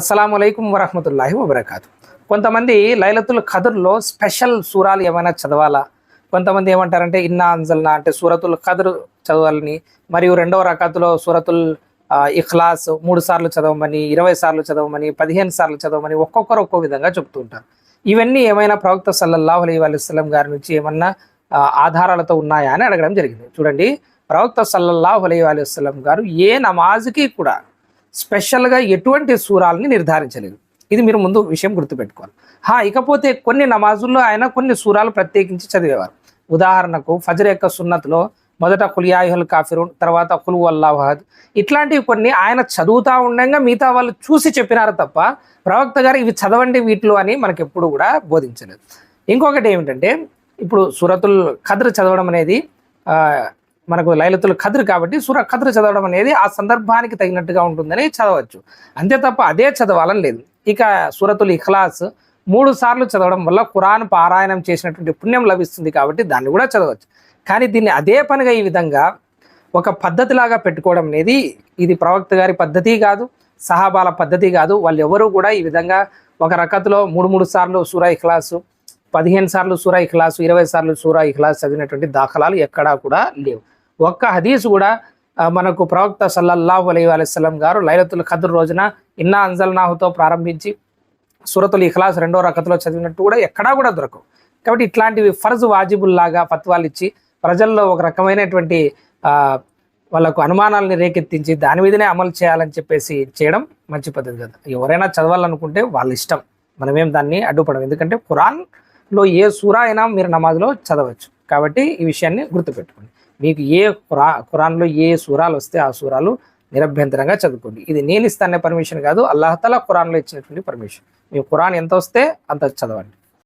అస్సలం అయికం వరహమతుల్లాహి వబర్కాతు. కొంతమంది లైలతుల్ ఖదర్లో స్పెషల్ సూరాలు ఏమైనా చదవాలా? కొంతమంది ఏమంటారంటే ఇన్నా అంజల్నా అంటే సూరతుల్ ఖదర్ చదవాలని. మరియు రెండవ రకాతులో సూరతుల్ ఇఖ్లాస్ మూడు సార్లు చదవమని ఇరవై సార్లు చదవమని పదిహేను సార్లు చదవమని ఒక్కొక్కరు ఒక్కో విధంగా చెప్తూ ఉంటారు. ఇవన్నీ ఏమైనా ప్రవక్త సల్లల్లాహు అలీ వసలం గారి నుంచి ఏమన్నా ఆధారాలతో ఉన్నాయా అని అడగడం జరిగింది. చూడండి ప్రవక్త సల్లల్లాహు అలీ వసలం గారు ఏ నమాజ్కి కూడా స్పెషల్గా ఎటువంటి సూరాలని నిర్ధారించలేదు. ఇది మీరు ముందు విషయం గుర్తుపెట్టుకోవాలి. హా ఇకపోతే కొన్ని నమాజుల్లో ఆయన కొన్ని సూరాలు ప్రత్యేకించి చదివేవారు. ఉదాహరణకు ఫజర్ యొక్క సున్నత్లో మొదట కులియాయుహల్ కాఫిరున్ తర్వాత కులు అల్లాహద్ ఇట్లాంటివి కొన్ని ఆయన చదువుతా ఉండగా మిగతా వాళ్ళు చూసి చెప్పినారు తప్ప ప్రవక్త గారు ఇవి చదవండి వీటిలో అని మనకి ఎప్పుడు కూడా బోధించలేదు. ఇంకొకటి ఏమిటంటే ఇప్పుడు సూరతుల్ ఖద్ర చదవడం అనేది మనకు లైలతులు ఖద్ర్ కాబట్టి సూర ఖద్ర్ చదవడం అనేది ఆ సందర్భానికి తగినట్టుగా ఉంటుందని చదవచ్చు. అంతే తప్ప అదే చదవాలని లేదు. ఇక సూరతుల్ ఇఖ్లాస్ మూడు సార్లు చదవడం వల్ల ఖురాన్ పారాయణం చేసినటువంటి పుణ్యం లభిస్తుంది కాబట్టి దాన్ని కూడా చదవచ్చు. కానీ దీన్ని అదే పనిగా ఈ విధంగా ఒక పద్ధతిలాగా పెట్టుకోవడం అనేది ఇది ప్రవక్త గారి పద్ధతి కాదు సహాబాల పద్ధతి కాదు. వాళ్ళు ఎవరూ కూడా ఈ విధంగా ఒక రకతలో మూడు మూడు సార్లు సూరా ఇఖ్లాసు పదిహేను సార్లు సూరా ఇఖ్లాసు ఇరవై సార్లు సూరా ఇఖ్లాస్ చదివినటువంటి దాఖలాలు ఎక్కడా కూడా లేవు. ఒక్క హదీస్ కూడా మనకు ప్రవక్త సల్లల్లాహు అలై వసలం గారు లైలతుల్ ఖద్ర్ రోజున ఇన్నా అంజల్నాహుతో ప్రారంభించి సూరతుల్ ఇఖ్లాస్ రెండో రకతలో చదివినట్టు కూడా ఎక్కడా కూడా దొరకవు. కాబట్టి ఇట్లాంటివి ఫర్జ్ వాజిబుల్లాగా ఫత్వాలు ఇచ్చి ప్రజల్లో ఒక రకమైనటువంటి వాళ్ళకు అనుమానాలని రేకెత్తించి దాని మీదనే అమలు చేయాలని చెప్పేసి చేయడం మంచి పద్ధతి కదా. ఎవరైనా చదవాలనుకుంటే వాళ్ళ ఇష్టం. మనమేం దాన్ని అడ్డుపడం ఎందుకంటే ఖురాన్లో ఏ సూరా అయినా మీరు నమాజ్లో చదవచ్చు. కాబట్టి ఈ విషయాన్ని గుర్తుపెట్టుకోండి. మీకు ఏ ఖురా ఖురాన్లో ఏ సూరాలు వస్తే ఆ సూరాలు నిరభ్యంతరంగా చదువుకోండి. ఇది నేను ఇస్తానే పర్మిషన్ కాదు అల్లాహతలా ఖురాన్లో ఇచ్చినటువంటి పర్మిషన్. మీ ఖురాన్ ఎంత వస్తే అంత చదవండి.